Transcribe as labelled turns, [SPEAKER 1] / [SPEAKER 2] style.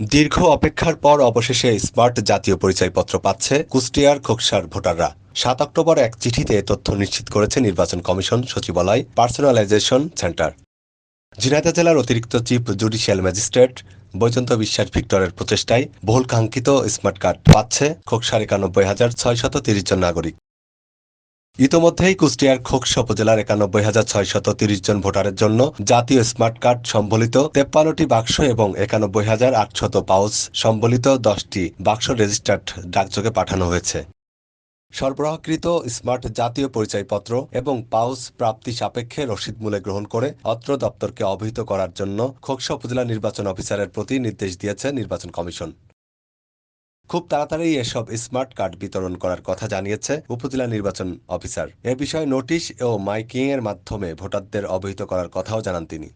[SPEAKER 1] দীর্ঘ অপেক্ষার পর অবশেষে স্মার্ট জাতীয় পরিচয়পত্র পাচ্ছে কুষ্টিয়ার খোকসার ভোটাররা। সাত অক্টোবর এক চিঠিতে তথ্য নিশ্চিত করেছে নির্বাচন কমিশন সচিবালয় পার্সোনালাইজেশন সেন্টার। ঝিনাইদহ জেলার অতিরিক্ত চিফ জুডিশিয়াল ম্যাজিস্ট্রেট বৈজন্ত বিশ্বাস ভিক্টরের প্রচেষ্টায় বহুল কাঙ্ক্ষিত স্মার্ট কার্ড পাচ্ছে খোকসার একানব্বই হাজার ছয়শত তিরিশ জন নাগরিক। ইতোমধ্যেই কুষ্টিয়ার খোকসা উপজেলার একানব্বই হাজার ছয়শত তিরিশ জন ভোটারের জন্য জাতীয় স্মার্ট কার্ড সম্বলিত তেপ্পান্নটি বাক্স এবং একানব্বই হাজার আটশত পাউচ সম্বলিত দশটি বাক্স রেজিস্টার্ড ডাকযোগে পাঠানো হয়েছে। সরবরাহকৃত স্মার্ট জাতীয় পরিচয়পত্র এবং পাউস প্রাপ্তি সাপেক্ষে রসিদ মূলে গ্রহণ করে অত্র দপ্তরকে অবহিত করার জন্য খোকসা উপজেলা নির্বাচন অফিসারের প্রতি নির্দেশ দিয়েছে নির্বাচন কমিশন। খুব তাড়াতাড়ি এসব স্মার্ট কার্ড বিতরণ করার কথা জানিয়েছে উপজেলা নির্বাচন অফিসার। এ বিষয়ে নোটিশ ও মাইকিং এর মাধ্যমে ভোটারদের অবহিত করার কথাও জানান তিনি।